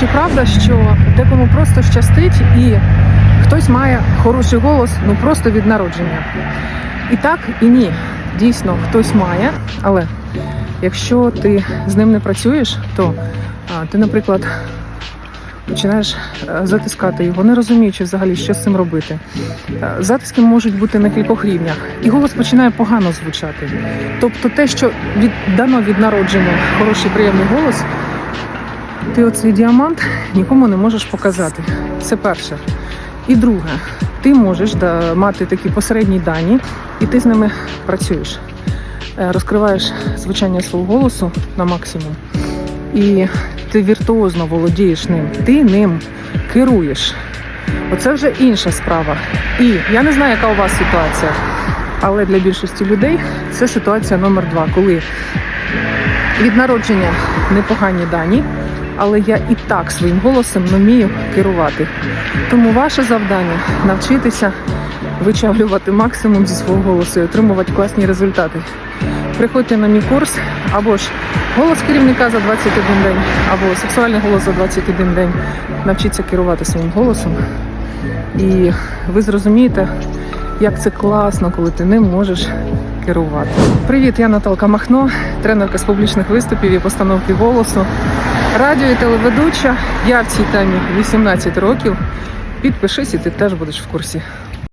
Чи правда, що декому просто щастить і хтось має хороший голос ну просто від народження? І так, і ні. Дійсно, хтось має, але якщо ти з ним не працюєш, то а, ти, наприклад, починаєш е, затискати його, не розуміючи взагалі, що з цим робити. Е, Затиски можуть бути на кількох рівнях, і голос починає погано звучати. Тобто, те, що від дано від народження хороший приємний голос, ти оцей діамант нікому не можеш показати. Це перше. І друге, ти можеш мати такі посередні дані, і ти з ними працюєш. Е, Розкриваєш звучання свого голосу на максимум. І ти віртуозно володієш ним, ти ним керуєш. Оце вже інша справа. І я не знаю, яка у вас ситуація, але для більшості людей це ситуація номер два, коли від народження непогані дані, але я і так своїм голосом не вмію керувати. Тому ваше завдання навчитися вичавлювати максимум зі свого голосу і отримувати класні результати. Приходьте на мій курс або ж голос керівника за 21 день, або сексуальний голос за 21 день. Навчіться керувати своїм голосом. І ви зрозумієте, як це класно, коли ти ним можеш керувати. Привіт, я Наталка Махно, тренерка з публічних виступів і постановки голосу. Радіо і телеведуча. Я в цій темі 18 років. Підпишись, і ти теж будеш в курсі.